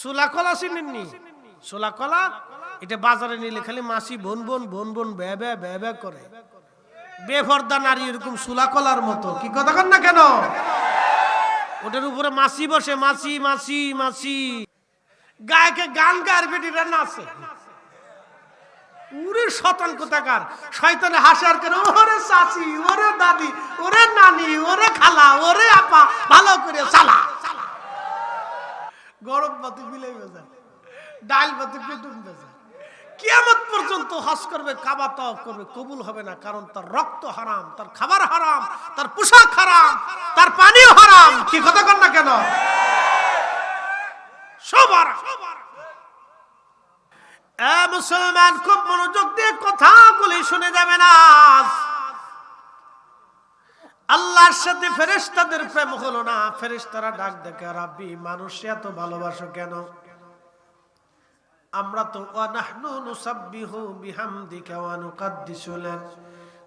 সোলা কলা চিনেননি? সোলা কলা এটা বাজারে নিলে খালি মাসি বোন বোন বোন বোন ব্যা ব্যা ব্যা ব্যা করে। বেফর্দা নারী এরকম সুলা কলার মতো। কি কথা কন না কেন? ওটার উপরে মাসি বসে, মাসি মাসি মাসি। গায়কে গান গার বেটিরা নাচে উরে শতান কোথাকার? শয়তানে হাসার করে ওরে চাচি, ওরে দাদি, ওরে নানি, ওরে খালা, ওরে আপা, ভালো করে চালা। গরম বাতি বিলাই বেজা, ডাল বাতি পেটুম বেজা। কিয়ামত পর্যন্ত হজ করবে, কাবা তওয়াফ করবে, কবুল হবে না, কারণ তার রক্ত হারাম, তার খাবার হারাম, তার পোশাক হারাম, তার পানিও হারাম। কি কথা কর না কেন? সব হারাম। এ মুসলমান, খুব মনোযোগ দিয়ে কথা কথাগুলি শুনে যাবে না। আল্লাহর সাথে ফেরেশতাদের প্রেম হলো না। ফেরেশতারা ডাক দেখে, রাব্বি, মানুষ এত ভালোবাসো কেন? আমরা তো ওয়ানাহনু নুসাব্বিহু বিহামদিকা ওয়া নুকাদ্দিসু লাক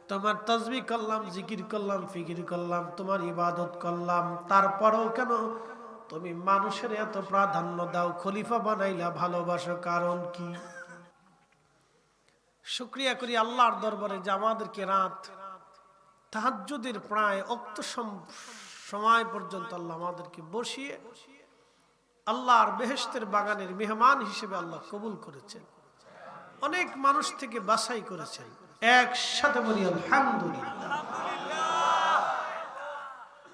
তোমার তাসবিহ করলাম, জিকির করলাম, ফিকির করলাম, তোমার ইবাদত করলাম। তারপরেও কেন তুমি মানুষের এত প্রাধান্য দাও? খলিফা বানাইলা ভালোবাসো কারণ কি? শুক্রিয়া করি আল্লাহর দরবারে যে আমাদেরকে রাত তাহাজ্জুদের প্রায় অক্ত সম- সময় পর্যন্ত আল্লাহ আমাদেরকে বসিয়ে আল্লাহর বেহেশতের বাগানের মেহমান হিসেবে আল্লাহ কবুল করেছেন। অনেক মানুষ থেকে বাছাই করেছেন। একসাথে বলি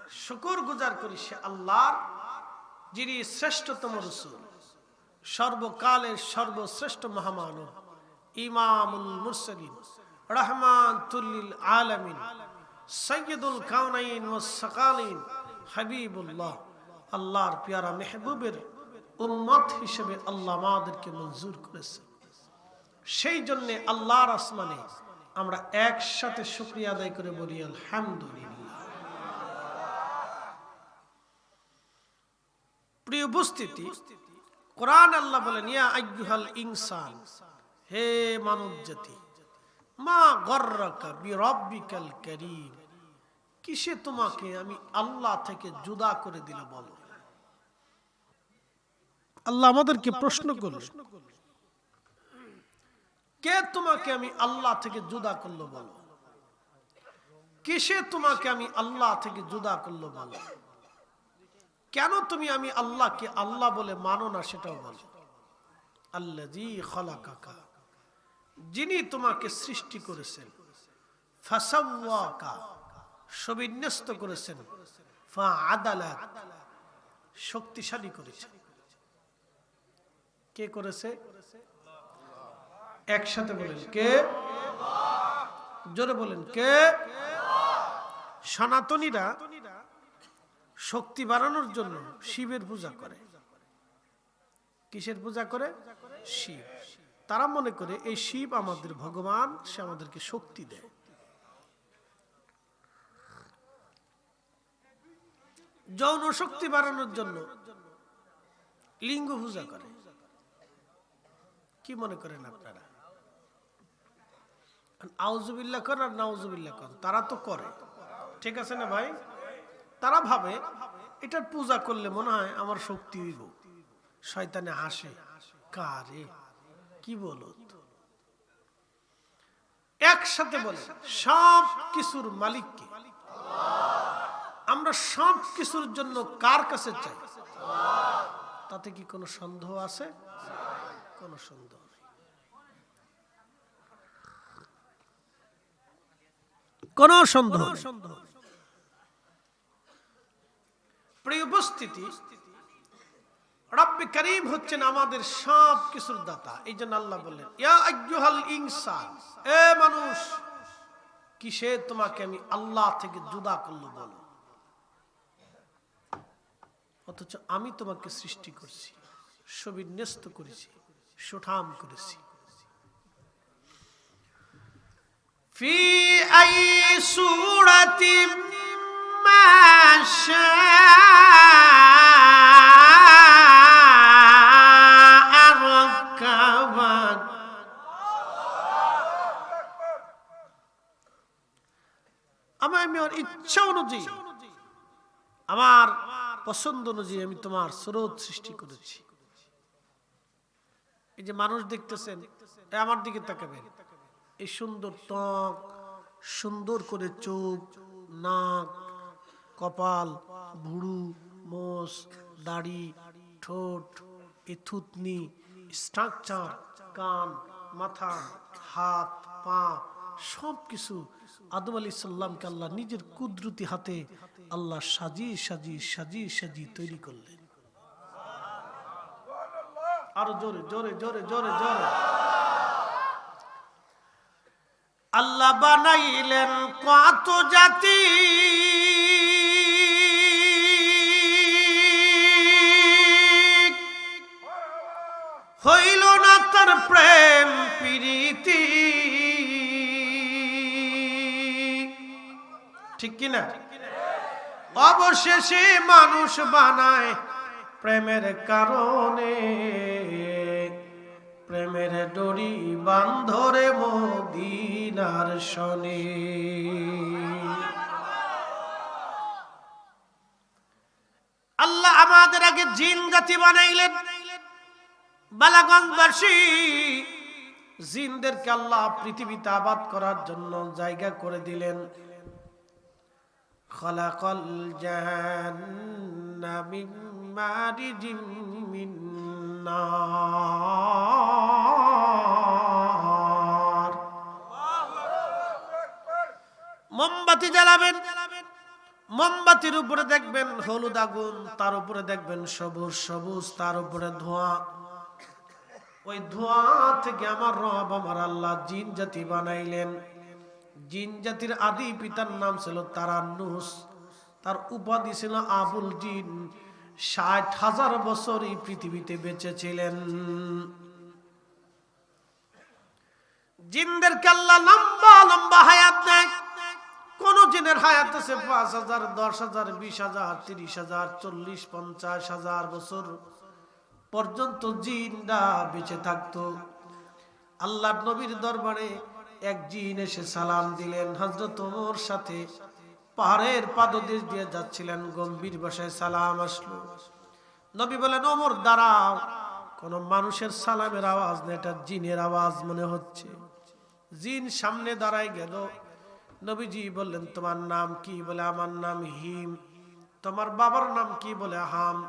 শুকর গুজার করি সে আল্লাহর, যিনি শ্রেষ্ঠতম রসুল, সর্বকালের সর্বশ্রেষ্ঠ মহামানব, ইমামুল মুরসালিন রহমান তুল্লিল আলামিন। সৈয়দুল কাউনাইন ও সকালীন। হাবিবুল্লাহ, আল্লাহর পেয়ারা মেহবুবের উম্মত হিসেবে আল্লাহ আমাদেরকে মঞ্জুর করেছে সেই জন্যে আল্লাহর আসমানে আমরা একসাথে শুক্রিয়া আদায় করে বলি, আলহামদুলিল্লাহ। প্রিয় উপস্থিতি, কোরআন আল্লাহ বলেন, ইয়া আইয়ুহাল ইনসান, হে মানব জাতি মা গর্রাকা বিরব্বিকাল কারীম। কিসে তোমাকে আমি আল্লাহ থেকে জুদা করে দিল বলো। আল্লাহ আমাদেরকে প্রশ্ন করল কে তোমাকে আমি আল্লাহ থেকে জুদা করল বলো? কিসে তোমাকে আমি আল্লাহ থেকে জুদা করল বলো? কেন তুমি আমি আল্লাহকে আল্লাহ বলে মানো না সেটাও বলো। আল্লাহ জি খলাকাকা যিনি তোমাকে সৃষ্টি করেছেন ফাসাওয়াকা। সবিন্যস্ত করেছেন। ফা আদালাত শক্তিশালী করেছেন কে করেছে? একসাথে বলেন, কে? জোরে বলেন, কে? সনাতনীরা শক্তি বাড়ানোর জন্য শিবের পূজা করে। কিসের পূজা করে? শিব। তারা মনে করে, এই শিব আমাদের ভগবান, সে আমাদেরকে শক্তি দেয়। যৌন শক্তি বাড়ানোর জন্য লিঙ্গ পূজা করে। কি মনে করেন আপনারা? আউজুবিল্লা কর আর নাউজুবিল্লা কর, তারা তো করে। ঠিক আছে না ভাই? তারা ভাবে, এটার পূজা করলে মনে হয় আমার শক্তি হইব। শয়তানে হাসে, কারে? কি বলো? একসাথে বলে, সব কিছুর মালিককে। আমরা সব কিছুর জন্য কার কাছে চাই? তাতে কি কোনো সন্দেহ আছে? কোনো সন্দেহ কোন সন্দেহ সন্দেহ প্রিয় উপস্থিতি করিম হচ্ছেন আমাদের সব কিছুর দাতা। এই জন্য আল্লাহ বললেন ইনসান এ মানুষ, কিসে তোমাকে আমি আল্লাহ থেকে জুদা করল বলো? অথচ আমি তোমাকে সৃষ্টি করছি সবিন্যস্ত করেছি সুঠাম করেছি في أي سورة ما شاء ركبك আমি আমি আমার ইচ্ছা অনুযায়ী আমার পছন্দ অনুযায়ী আমি তোমার স্রোত সৃষ্টি করেছি। এই যে মানুষ দেখতেছেন আমার দিকে তাকাবেন। এই সুন্দর ত্বক, সুন্দর করে চোখ, নাক, কপাল ভুড়ু মোষ, দাড়ি, ঠোঁট, এ থুতনি, স্ট্রাকচার, কান, মাথা, হাত, পা সব কিছু আদম আলী সাল্লামকে আল্লাহ নিজের কুদরতি হাতে আল্লাহ সাজিয়ে সাজিয়ে সাজিয়ে সাজিয়ে তৈরি করলেন। আরও জোরে জোরে জোরে জোরে জোরে। আল্লাহ বানাইলেন কত জাতি। হইল না তার প্রেম, প্রীতি। ঠিক কিনা? অবশেষে মানুষ বানায় প্রেমের কারণে। প্রেমের ডরি বান্ধরে মদিনার শনে আল্লাহ আমাদের আগে জিন জাতি বানাইলেন। বালাগঞ্জবাসী, জিনদেরকে আল্লাহ পৃথিবীতে আবাদ করার জন্য জায়গা করে দিলেন। খলাকল জাহান্না মিন মারিজিম মিন নার। মোমবাতি জ্বালাবেন, মোমবাতির উপরে দেখবেন হলুদ আগুন, তার উপরে দেখবেন সবুজ সবুজ, তার উপরে ধোঁয়া ওই ধোঁয়া থেকে আমার রব, আমার আল্লাহ জিন জাতি বানাইলেন জিন জাতির আদি পিতার নাম ছিল তারান্নুস তার উপাধি ছিল আবুল জিন। ষাট হাজার বছর এই পৃথিবীতে বেঁচে ছিলেন। জিনদেরকে আল্লাহ লম্বা লম্বা হায়াত দেয়। কোন জিনের হায়াত আছে পাঁচ হাজার, দশ হাজার, বিশ হাজার, তিরিশ হাজার, চল্লিশ, পঞ্চাশ হাজার বছর পর্যন্ত জিনরা বেঁচে থাকতো। আল্লাহ নবীর দরবারে এক জিন এসে সালাম দিলেন। হজরত ওমর সাথে পাহাড়ের পাদদেশ দিয়ে যাচ্ছিলেন, গম্ভীর ভাষায় সালাম আসলো। নবী বলেন, ওমর, দাঁড়াও। কোন মানুষের সালামের আওয়াজ না এটা জিনের আওয়াজ মনে হচ্ছে। জিন সামনে দাঁড়ায় গেল। নবীজি বললেন, তোমার নাম কি? বলে, আমার নাম হিম। তোমার বাবার নাম কি? বলে, হাম।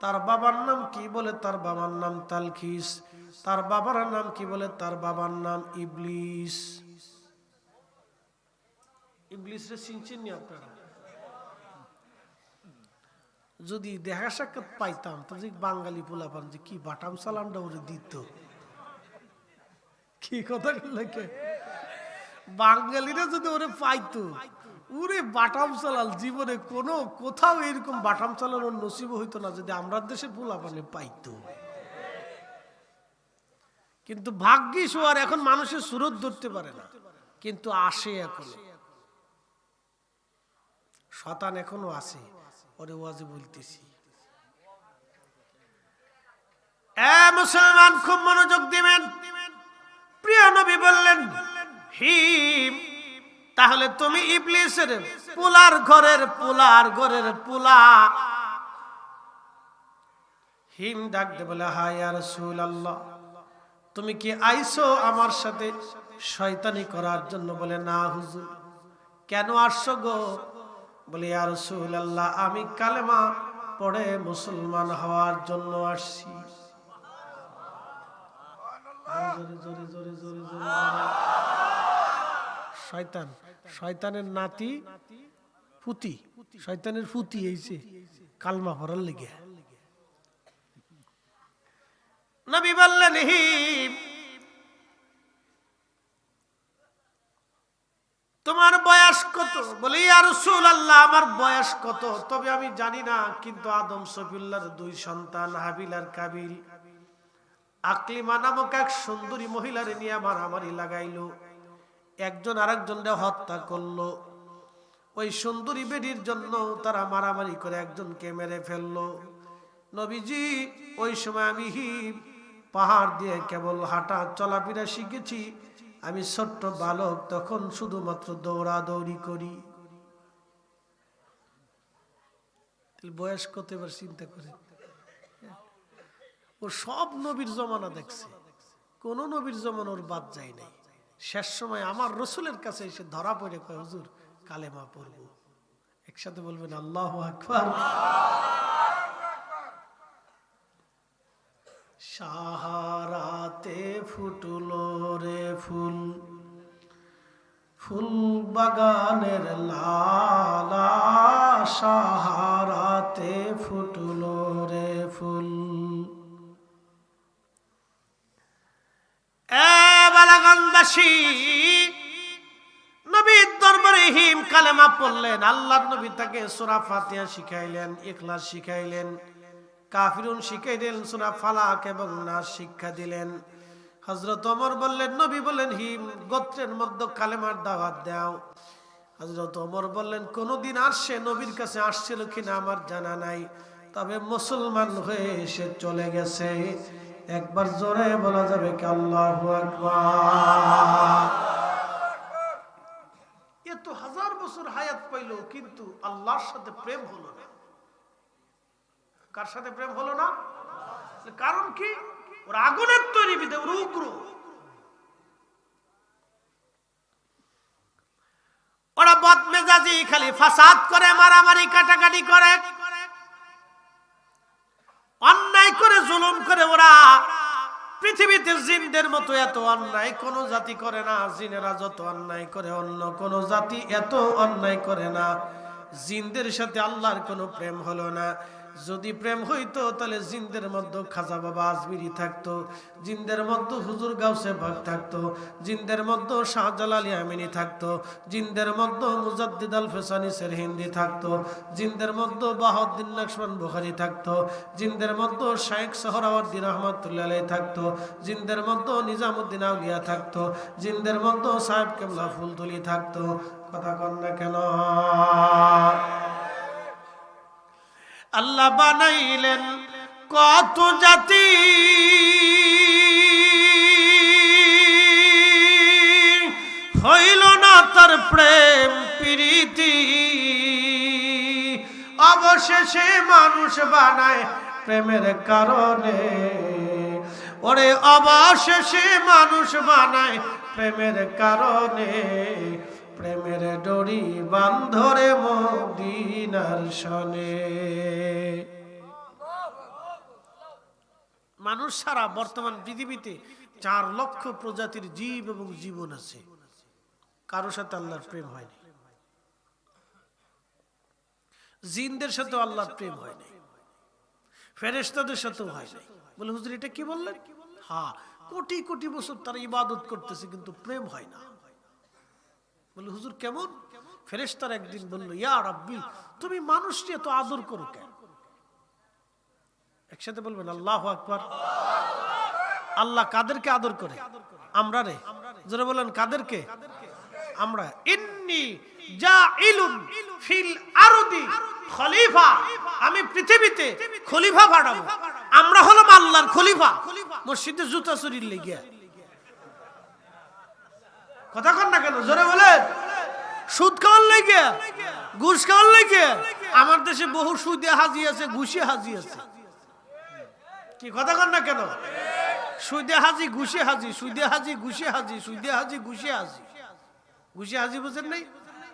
তার বাবার নাম কি? বলে, তার বাবার নাম তালখিস। তার বাবার নাম কি বলে? তার বাবার নাম ইবলিস। ইবলিস রে চিনছেন আপনারা? যদি দেখা সাক্ষাৎ পাইতাম, তো যে বাঙালি পোলাপান যে কি বাটাম সালামটা ওরে দিত। কি কথা লেখে বাঙালিরা যদি ওরে পাইতো ওরে বাটাম চালাল জীবনে কোনো কোথাও এরকম বাটাম চালানোর নসিব হইতো না যদি আমরা দেশে পোলাপানে পাইতো। কিন্তু ভাগ্যিস ও আর এখন মানুষের সুরত ধরতে পারে না। কিন্তু আসে এখনও। শতান এখনও আসে। ওরে ওয়াজে বলতেছি। মুসলমান, খুব মনোযোগ দিবেন। প্রিয় নবী বললেন, হিম, তাহলে তুমি ইবলিসের পোলার ঘরের পোলার ঘরের পোলা। হিম ডাকতে বলে, হায় আর সুল আল্লাহ তুমি কি আইসো আমার সাথে শয়তানি করার জন্য? বলে, না হুজুর। কেন আসছো গো? বলে আর আল্লাহ আমি কালেমা পড়ে মুসলমান হওয়ার জন্য আসছি। শয়তান, শয়তানের নাতি, পুতি। শয়তানের পুতি এইছে কালমা পড়ার লেগে। নবী বললেন তোমার বয়স কত? বলে আর রসুল আল্লাহ আমার বয়স কত? তবে আমি জানি না, কিন্তু আদম সফিউল্লার দুই সন্তান, হাবিল আর কাবিল। আকলিমা নামক এক সুন্দরী মহিলারে নিয়ে মারামারি লাগাইলো। একজন আরেকজনকে হত্যা করল। ওই সুন্দরী বেডির জন্য তারা মারামারি করে একজনকে মেরে ফেলল। নবীজি, ওই সময় আমি হিম পাহাড় দিয়ে কেবল হাঁটা চলাফেরা শিখেছি। আমি ছোট্ট বালক, তখন শুধুমাত্র দৌড়াদৌড়ি করি। বয়স কত এবার চিন্তা করে। ও সব নবীর জমানা দেখছে। কোন নবীর যেমন ওর বাদ যায় নাই। শেষ সময় আমার রসুলের কাছে এসে ধরা পড়ে, কয়, হুজুর, কালেমা পড়ব। একসাথে বলবেন, আল্লাহ আকবার। সাহারাতে ফুটলো রে ফুল ফুল বাগানের লালা সাহারাতে ফুটলো রে ফুল। এ বালাগনবাসী নবীর দরবারে হিম কালেমা পড়লেন আল্লাহ নবী তাকে সূরা ফাতিহা শিখাইলেন, ইখলাস শিখাইলেন। কাফিরুন শিখাইলেন সূরা ফালাক এবং নাস শিক্ষা দিলেন। হযরত ওমর বললেন, নবী বললেন, হিম, গোত্রের মধ্যে কালেমার দাওয়াত দাও। হযরত ওমর বললেন, কোনদিন আসছে নবীর কাছে আসছিল কিনা আমার জানা নাই, তবে মুসলমান হয়ে এসে চলে গেছে। একবার জোরে বলা যাবে আল্লাহু এত হাজার বছর হায়াত পাইল, কিন্তু আল্লাহর সাথে প্রেম হলো না। কার সাথে প্রেম হলো না? কারণ কি? ওরা আগুনের তৈরি বিদে ওরা উগ্র। ওরা বদমেজাজি, খালি ফাসাদ করে, মারামারি, কাটাকাটি করে। অন্যায় করে, জুলুম করে ওরা। পৃথিবীতে জিনদের মতো এত অন্যায় কোন জাতি করে না, জিনেরা যত অন্যায় করে, অন্য কোন জাতি এত অন্যায় করে না। জিনদের সাথে আল্লাহর কোনো প্রেম হলো না। যদি প্রেম হইতো, তাহলে জিন্দের মধ্যে খাজা বাবা আজমিরি থাকতো, জিনদের মধ্যে হুজুর গাউসে ভাগ থাকতো, জিন্দের মধ্যে শাহজালালি আমিনী থাকতো, জিন্দের মধ্যে মুজাদ্দিদ আল ফেসানিসের হিন্দি থাকতো, জিন্দের মধ্যে বাহাউদ্দিন লক্ষ্মণ বুখারি থাকতো, জিনদের মধ্যে শাইখ সহরাওয়ার্দিন রহমতুল্লাহ থাকতো, জিন্দের মধ্যে নিজামুদ্দিন আউলিয়া থাকতো, জিন্দের মধ্যে সাহেব কেবলা ফুলতুলি থাকতো। কথা কন না কেন? আল্লাহ বানাইলেন কত জাতি। হইল না তার প্রেম, প্রীতি। অবশেষে মানুষ বানায় প্রেমের কারণে। ওরে, অবশেষে মানুষ বানায় প্রেমের কারণে। ডরি বান্ধরে মদিনার সনে। মানুষ সারা বর্তমান পৃথিবীতে চার লক্ষ প্রজাতির জীব এবং জীবন আছে। কারোর সাথে আল্লাহর প্রেম হয়নি। জিনদের সাথে আল্লাহর প্রেম হয়নি। ফেরেস্তাদের সাথেও হয় নাই বলে, হুজুর, এটা কি বললেন? হ্যাঁ কোটি কোটি বছর তারা ইবাদত করতেছে, কিন্তু প্রেম হয় না। বলে হুজুর, কেমন? ফেরেস্তার একদিন বলল, ইয়া রাব্বি, তুমি মানুষকে এত আদর করো কেন? একসাথে বলবেন, আল্লাহ আকবার। আল্লাহ কাদেরকে আদর করে? আমরা রে? যারা বলেন, কাদেরকে? আমরা। ইন্নি জাইলুন ফিল আরদি খলিফা। আমি পৃথিবীতে খলিফা পাঠাবো। আমরা হলাম আল্লাহর খলিফা। মসজিদে জুতা চুরির লেগিয়া। কথা কন না কেন? জোরে বলে সুদ খাওয়ার লেগে ঘুষ খাওয়ার লেগে আমার দেশে বহু সুদে হাজি আছে, ঘুষে হাজি আছে। কি কথা কন না কেন? সুদে হাজি, ঘুষে হাজি, সুদে হাজি, ঘুষে হাজি, সুদে হাজি, ঘুষে হাজি। ঘুষে হাজি বুঝেন নাই?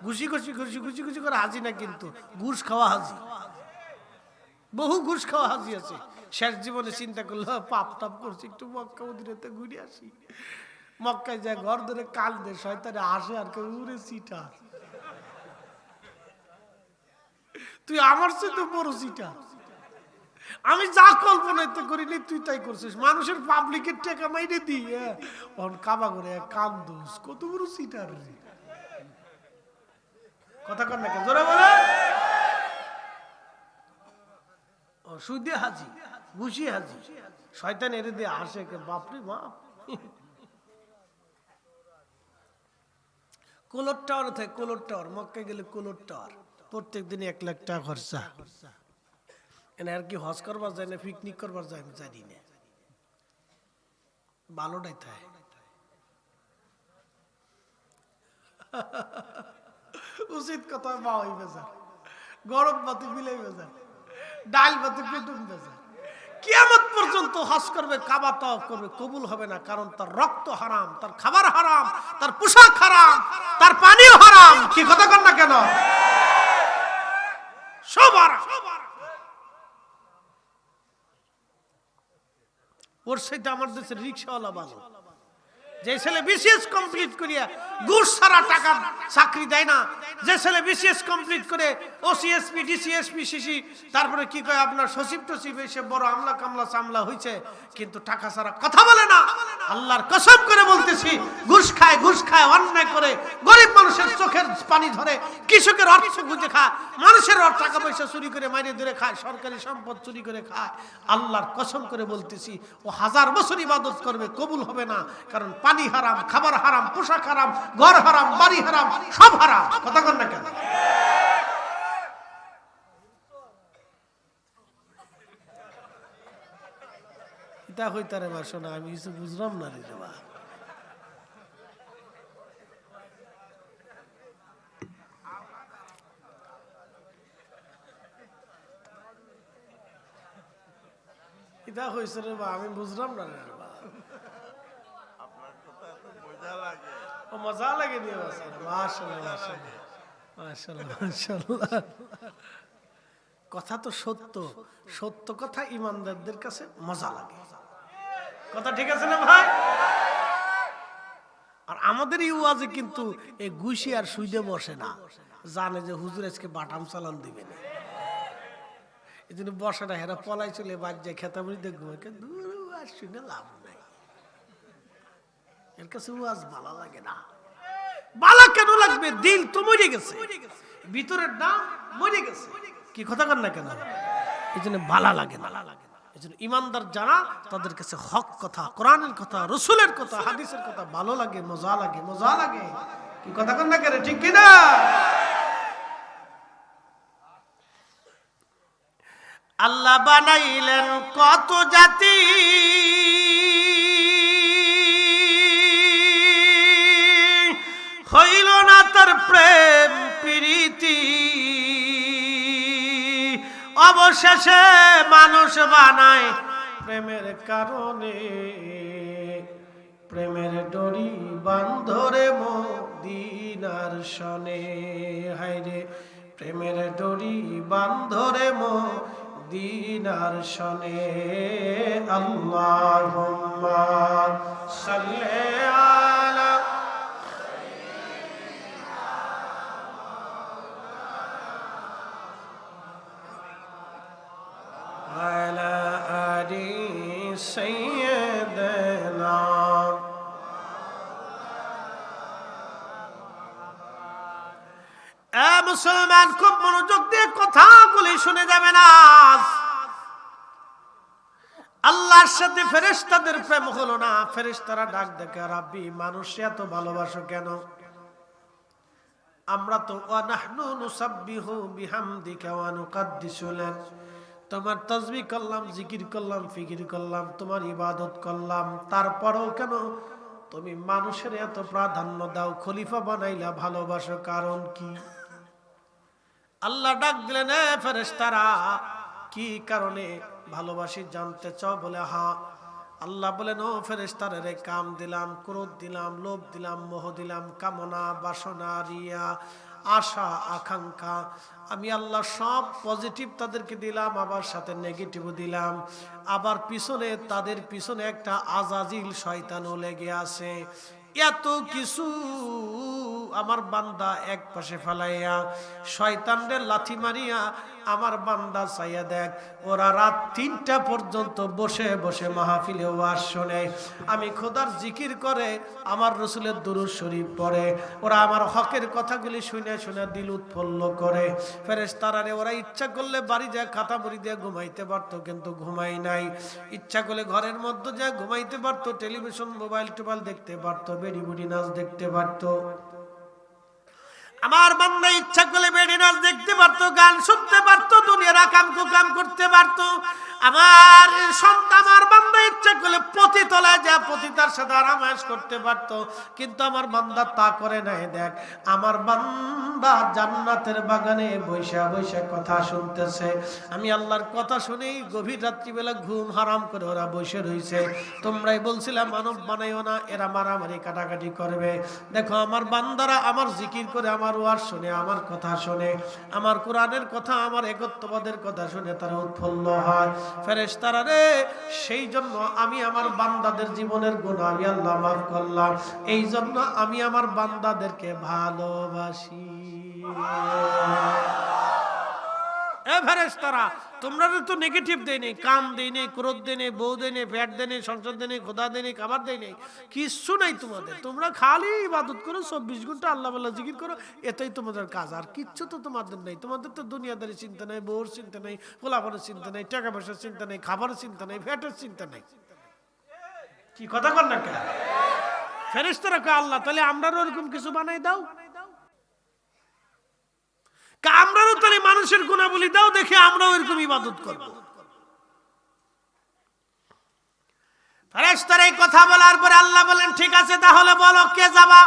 ঘুষি ঘুষি ঘুষি ঘুষি ঘুষি করে হাজি না কিন্তু ঘুষ খাওয়া হাজি। বহু ঘুষ খাওয়া হাজি আছে। শেষ জীবনে চিন্তা করল, পাপ টাপ করছি, একটু মক্কা মদিনাতে ঘুরে আসি। মক্কায় যায়, ঘর ধরে কাল দে, শয়তানে আসে আর কেউ উড়ে সিটার। তুই আমার সাথে বড় সিটার। আমি যা কল্পনাতে করিনি, তুই তাই করছিস। মানুষের পাবলিকের টাকা মাইরে দি অন কাবা করে কান্দোস কত বড় সিটার রে। কথা কর না কেন? জোরে বলে। সুদে হাজি ঘুষি হাজি। শয়তান এরে দিয়ে কে বাপরে বাপ। কোলর টাওয়ার থাকে, কোলর টাওয়ার। মক্কায় গেলে কোলর টাওয়ার। প্রত্যেক দিনে এক লাখ টাকা খরচা। এনে আর কি হজ করবার যায় না পিকনিক করবার যায় আমি জানি না। ভালোটাই থাকে উচিত কথা মা হইবে স্যার গরম বাতি মিলাই বেজার। ডাল বাতি পেটুম বেজার। কিয়ামত পর্যন্ত হজ করবে, কাবা তাও করবে, কবুল হবে না, কারণ তার রক্ত হারাম, তার খাবার হারাম, তার পোশাক হারাম, তার পানিও হারাম। কি কথা কর না কেন? সব ওর সাথে আমার দেশের রিক্সাওয়ালা ভালো। যে ছেলে বিসিএস কমপ্লিট করিয়া ঘুষ ছাড়া টাকা চাকরি দেয় না, যে ছেলে বিসিএস কমপ্লিট করে ওসিএসপি ডিসিএসপি সিসি তারপরে কি কয়, আপনার সচিব টসিব এসে বড় আমলা কামলা সামলা হয়েছে কিন্তু টাকা ছাড়া কথা বলে না। আল্লাহর কসম করে বলতেছি, ঘুষ খায় ঘুষ খায়, অন্যায় করে, গরিব মানুষের চোখের পানি ধরে, কৃষকের অর্থ গুঁজে খায়, মানুষের অর্থ টাকা পয়সা চুরি করে মাইরে ধরে খায়, সরকারি সম্পদ চুরি করে খায়। আল্লাহর কসম করে বলতেছি, ও হাজার বছর ইবাদত করবে, কবুল হবে না, কারণ পানি হারাম, খাবার হারাম, পোশাক হারাম, ঘর হারাম, বাড়ি হারাম, সব হারাম। কথা কর না কেন? এটা আমি কিছু বুঝলাম না রে হয়েছে রে বা আমি বুঝলাম না রে মজা লাগে মাশাআল্লাহ কথা তো সত্য। সত্য কথা ইমানদারদের কাছে মজা লাগে। কথা ঠিক আছে না ভাই? আর আমাদের এই কিন্তু এই গুইসি আর সুইদে বসে না। জানে যে হুজুর আজকে বাটাম চালান দিবে না। এই জন্য বসে না, হেরা পলাই চলে, বাদ যায় খেতামরি দেখব দূর আর শুনে লাভ নাই। এর কাছে ওয়াজ ভালো লাগে না। বালা কেন লাগবে? দিল তো মরে গেছে। ভিতরের নাম মরে গেছে। কি কথা কর না কেন? এই জন্য বালা লাগে না। এই জন্য ইমানদার যারা, তাদের কাছে হক কথা, কোরআনের কথা, রসুলের কথা, হাদিসের কথা ভালো লাগে, মজা লাগে মজা লাগে। কি কথা কর না কেন? ঠিক কিনা? আল্লাহ বানাইলেন কত জাতি। তার প্রেম প্রীতি। অবশেষে মানুষ বানায় প্রেমের কারণে। প্রেমের ডরি বান্ধরে মদিনার সনে। হাইরে প্রেমের ডরি বান্ধরে মদিনার সনে। আল্লাহুম্মা সাল্লি আলা على آل سيدنا এ মুসলমান খুব মনোযোগ দিয়ে কথাগুলি শুনে যাবেন আজ আল্লাহর সাথে ফেরেশতাদের প্রেম হলো না ফেরেশতারা ডাক দেখে রাব্বি মানুষ এত ভালোবাসো কেন আমরা তো ওয়ানাহনু নুসাব্বিহু বিহামদিকা ওয়া নুকাদ্দিসু লাক তোমার তসবি করলাম, জিকির করলাম, ফিকির করলাম, তোমার ইবাদত করলাম, তারপরেও কেন তুমি মানুষের এত প্রাধান্য দাও, খলিফা বানাইলা ভালোবাসো কারণ কি? আল্লাহ ডাক দিলেন কি কারণে ভালোবাসি জানতে চাও? বলে, হা। আল্লাহ বলেন, ও ফেরেশতারা রে, কাম দিলাম, ক্রোধ দিলাম, লোভ দিলাম, মোহ দিলাম, কামনা, বাসনা, রিয়া আশা, আকাঙ্ক্ষা। আমি আল্লাহ সব পজিটিভ তাদেরকে দিলাম, আবার সাথে নেগেটিভও দিলাম। আবার পিছনে তাদের পিছনে একটা আজাজিল শয়তানও লেগে আছে। এত কিছু আমার বান্দা এক পাশে ফেলাইয়া শয়তানদের লাথি মারিয়া আমার বান্দা চাইয়া দেখ, ওরা রাত তিনটা পর্যন্ত বসে বসে মাহফিলে ওয়াজ শোনে। আমি খোদার জিকির করে আমার রসুলের দুরুদ শরীফ পড়ে। ওরা আমার হকের কথাগুলি শুনে শুনে দিল উৎফুল্ল করে। ফেরেস তারারে ওরা ইচ্ছা করলে বাড়ি যায় খাতা মুড়ি দিয়ে ঘুমাইতে পারতো, কিন্তু ঘুমাই নাই। ইচ্ছা করলে ঘরের মধ্যে যায়, ঘুমাইতে পারতো, টেলিভিশন, মোবাইল টোবাইল দেখতে পারতো, বেড়ি বুড়ি নাচ দেখতে পারতো। আমার বান্দা ইচ্ছা করলে বেড়ি দেখতে পারতো, গান শুনতে পারতো, দুনিয়ার কাম কাম করতে পারতো। আমার সন্তান আমার বান্দা ইচ্ছা করলে পতিত তলায় যা পতিতার সাথে আরামায়াস করতে পারত। কিন্তু আমার বান্দা তা করে নাই, দেখ। আমার বান্দা জান্নাতের বাগানে বৈশা বৈশা কথা শুনতেছে। আমি আল্লাহর কথা শুনেই গভীর রাত্রিবেলা ঘুম হারাম করে ওরা বসে রইছে। তোমরাই বলছিলাম, মানব বানাইও না, এরা মারামারি কাটাকাটি করবে। দেখো, আমার বান্দারা আমার জিকির করে, আমার ওয়ার শুনে, আমার কথা শুনে, আমার কোরআনের কথা, আমার একত্ববাদের কথা শুনে তারা উৎফুল্ল হয়। ফেরেশতারা রে, সেই জন্য আমি আমার বান্দাদের জীবনের গুণ আমি আল্লাহ মাফ করলাম। এই জন্য আমি আমার বান্দাদেরকে ভালোবাসি। এ ফেরেশতারা তোমরা তো নেগেটিভ দেয় নেই, কাম দেয় নেই, ক্রোধ দেয় নেই, বউ দেয় নেই, ফ্যাট দেয় নেই, সংসার দেয় নেই, খোদা দেয় নেই, খাবার দেয় নেই, কিচ্ছু নাই তোমাদের। তোমরা খালি ইবাদত করো, চব্বিশ ঘণ্টা আল্লাহ আল্লাহ জিকির করো, এটাই তোমাদের কাজ। আর কিচ্ছু তো তোমাদের নেই। তোমাদের তো দুনিয়াদারি চিন্তা নেই, বউর চিন্তা নেই ফোলাফানের চিন্তা নেই টাকা পয়সার চিন্তা নেই, খাবারের চিন্তা নেই, ফ্যাটের চিন্তা নেই। কি কথা কর না কেন? ফেরেস্তারা আল্লাহ, তাহলে আমরাও ওরকম কিছু বানাই দাও। আমরাও তাহলে মানুষের গুণাবলী, দাও দেখে আমরাও এরকম ইবাদত করব। ফেরেশতারা এই কথা বলার পরে আল্লাহ বলেন ঠিক আছে, তাহলে বলো, কে যাবা?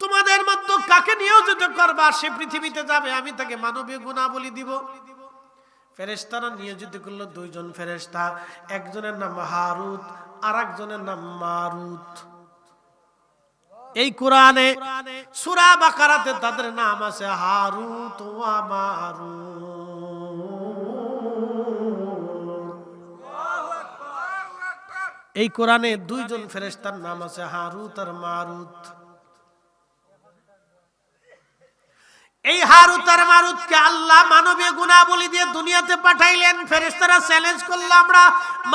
তোমাদের মধ্যে কাকে নিয়োজিত করবা? সে পৃথিবীতে যাবে, আমি তাকে মানবীয় গুণাবলী দিব। ফেরেশতারা নিয়োজিত করল দুইজন ফেরেশতা, একজনের নাম হারুত আর একজনের নাম মারুত। এই কোরআনে সুরা বাকারাতে তাদের নাম আছে হারু ওয়া মারুত এই কোরআনে দুইজন ফেরেস্তার নাম আছে হারুত আর মারুত এই হারুত আর মারুতকে আল্লাহ মানবীয় গুণাবলী দিয়ে দুনিয়াতে পাঠাইলেন। ফেরেশতারা চ্যালেঞ্জ করল আমরা।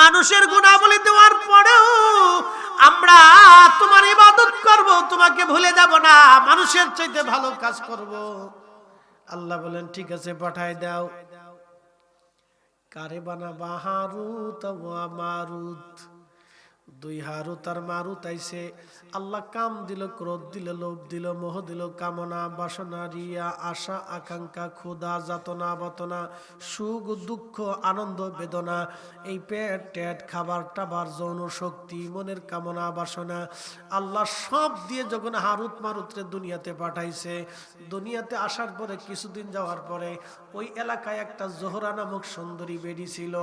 মানুষের গুণাবলী দেওয়ার পরেও আমরা তোমার ইবাদত করব, তোমাকে ভুলে যাব না। মানুষের চাইতে ভালো কাজ করব। আল্লাহ বলেন, ঠিক আছে পাঠাই দাও। কারে বানাবা? হারুত মারুত। দুই হারু তার মারুত আইছে আল্লাহ কাম দিল, ক্রোধ দিল, লোভ দিল, মোহ দিল, কামনা, বাসনা, রিয়া, আশা, আকাঙ্ক্ষা, ক্ষুধা, যাতনা, বাতনা, সুখ, দুঃখ, আনন্দ, বেদনা, এই পেট টেট, খাবার টাবার, যৌন শক্তি, মনের কামনা, বাসনা। আল্লাহ সব দিয়ে যখন হারুত মারুতরে দুনিয়াতে পাঠাইছে, দুনিয়াতে আসার পরে, কিছুদিন যাওয়ার পরে, ওই এলাকায় একটা জোহরা নামক সুন্দরী বেডি ছিল।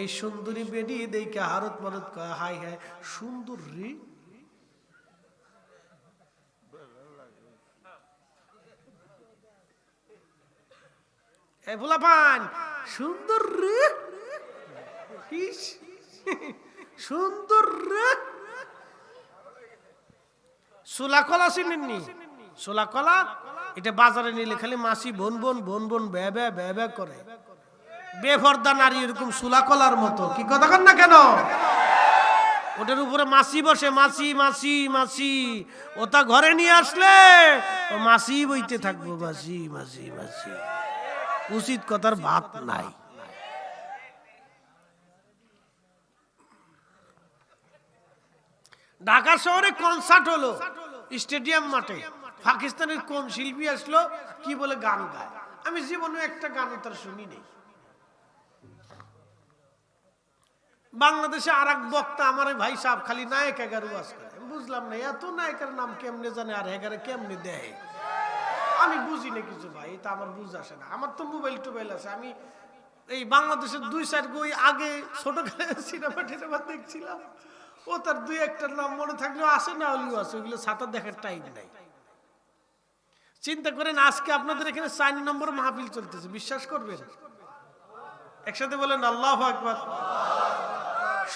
এই সুন্দরী বেডি দেখে হারুত মারুত হাই হাই সুন্দর রে। পান সুন্দর রে। সুন্দর রে। সোলা কলা চিনেননি? সোলা কলা এটা বাজারে নিলে খালি মাসি বোন বোন বোন বোন, ব্যা ব্যা করে। বেফর্দা নারী এরকম সোলা কলার মতো। কি কথা কন না কেন? ওটার উপরে মাসি বসে, মাসি মাসি মাসি, ওটা ঘরে নিয়ে আসলে, ও মাসি বইতে থাকব, মাসি মাসি মাসি। উচিত কথার ভাত নাই। ঢাকা শহরে কনসার্ট হলো স্টেডিয়াম মাঠে। পাকিস্তানের কোন শিল্পী আসলো, কি বলে গান গায়? আমি জীবনে একটা গান তার শুনি নেই বাংলাদেশে আর এক বক্তা আমার ভাই সাহেব খালি নায়ক এগারো ওয়াজ করে বুঝলাম না, এত নায়কের নাম কেমনে জানে আর এগারে কেমনে দেয়? আমি বুঝি না কিছু ভাই, এটা আমার বুঝ আসে না। আমার তো মোবাইল টোবাইল আছে। আমি এই বাংলাদেশের দুই সাইড বই আগে ছোট সিনেমা টিনেমা দেখছিলাম। ও তার দুই একটার নাম মনে থাকলেও আসে না, হলেও আছে ওগুলো সাঁতার দেখার টাইম নাই। চিন্তা করেন, আজকে আপনাদের এখানে চার নম্বর মাহফিল চলতেছে, বিশ্বাস করবেন? একসাথে বলেন, আল্লাহ আকবর।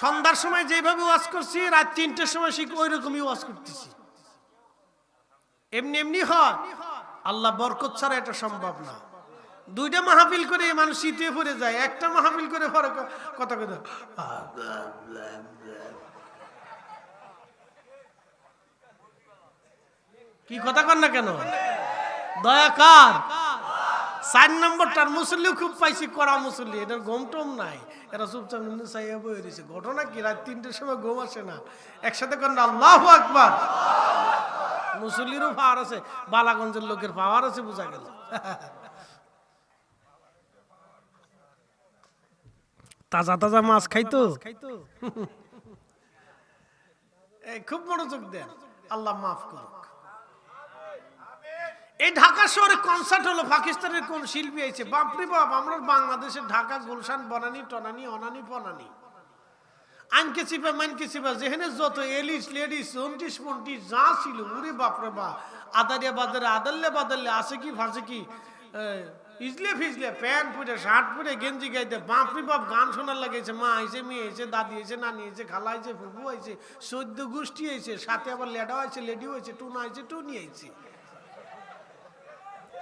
সন্ধ্যার সময় যেভাবে ওয়াজ করছি, রাত তিনটের সময় শিখ ওই রকমই ওয়াজ করতেছি। এমনি এমনি হয়। আল্লাহ বরকত ছাড়া এটা সম্ভব না। দুইটা মাহফিল করে মানুষ শীতে পড়ে যায়, একটা মাহফিল করে পরে কথা কথা কি কথা কর না কেন? দয়া কার। চার নম্বরটার মুসল্লি খুব পাইছি করা মুসল্লি, এটার ঘুম টম নাই। এরা চুপচাপ নিন্দে চাইয়া বয়ে রয়েছে। ঘটনা কি? রাত তিনটের সময় ঘুম আসে না। একসাথে করেন, আল্লাহ আকবার! মুসল্লিরও পাওয়ার আছে, বালাগঞ্জের লোকের পাওয়ার আছে, বোঝা গেল। তাজা তাজা মাছ খাইতো এই খুব মনোযোগ দেন। আল্লাহ মাফ করুক। এই ঢাকা শহরে কনসার্ট হলো, পাকিস্তানের কোন শিল্পী আইছে? বাপরে বাপ, আমরা বাংলাদেশের ঢাকা, গুলশান, বনানি, টনানি, অনানি, পনানি। আনকে চিপা, মানকে চিপা, যেখানে যত এলিস, লেডিস জন্টিস মন্টিস যা ছিল, উরে বাপরে বা আদারিয়া বাজারে আদাল্লে বাদাল্লে আছে কি, ফাঁসে কি? ইজলে ফিজলে, প্যান্ট পরে, শার্ট পরে, গেঞ্জি গাইতে, বাপরে বাপ, গান শোনার লাগাইছে মা আইছে, মেয়ে আইছে, দাদি আইছে, নানি আইছে, খালা আইছে, ফুফু আইছে, সদ্য গোষ্ঠী আইছে, সাথে আবার লেডাও আইছে, লেডিও আইছে, টুনা আইছে, টুনি আইছে।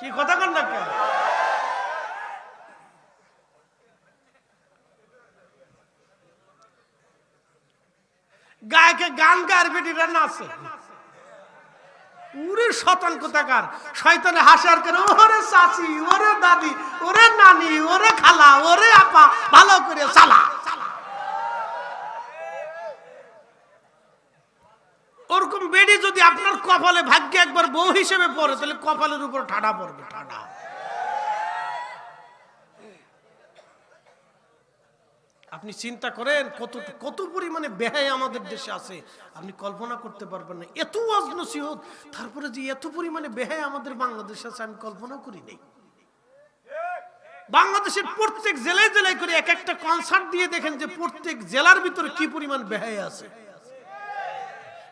কি কথা কন না কেন? গায়কে গান গার বেটিরা নাচে। উরে শতান কোথাকার? শয়তানে হাসার করে ওরে চাচি, ওরে দাদি, ওরে নানি, ওরে খালা, ওরে আপা, ভালো করে চালা। ওরকম যদি আপনার কপালে ভাগ্যে একবার বউ হিসেবে পড়ে, তাহলে কপালের উপর ঠাডা পড়বে, ঠাডা। আপনি চিন্তা করেন কত কত পরিমাণে ব্যয় আমাদের দেশে আছে। আপনি কল্পনা করতে পারবেন না। এত ওয়াজ নসিহত, তারপরে যে এত পরিমাণে ব্যয় আমাদের বাংলাদেশে আছে, আমি কল্পনা করি নাই। বাংলাদেশের প্রত্যেক জেলায় জেলায় করে এক একটা কনসার্ট দিয়ে দেখেন যে প্রত্যেক জেলার ভিতরে কি পরিমাণ ব্যয় আছে।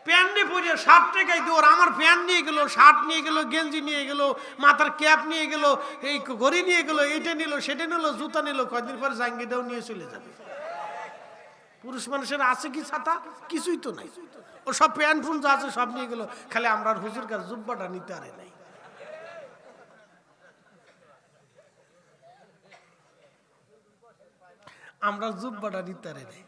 প্যান্ট নিয়ে পরে টেকাই দিয়ে ওর আমার প্যান্ট নিয়ে গেলো শার্ট নিয়ে গেলো, গেঞ্জি নিয়ে গেলো, মাথার ক্যাপ নিয়ে গেলো, এই ঘড়ি নিয়ে গেলো, এইটা নিল, সেটা নিল, জুতা নিল, কয়দিন পরে জাঙ্গিটাও নিয়ে চলে যাবে। পুরুষ মানুষের আছে কি ছাতা? কিছুই তো নাই। ও সব প্যান্ট ফুল যা আছে সব নিয়ে গেলো, খালি আমরা হুজুর কাছে জুব্বাটা নিতে আরে নাই। আমরা জুব্বাটা নিতে আরে নাই।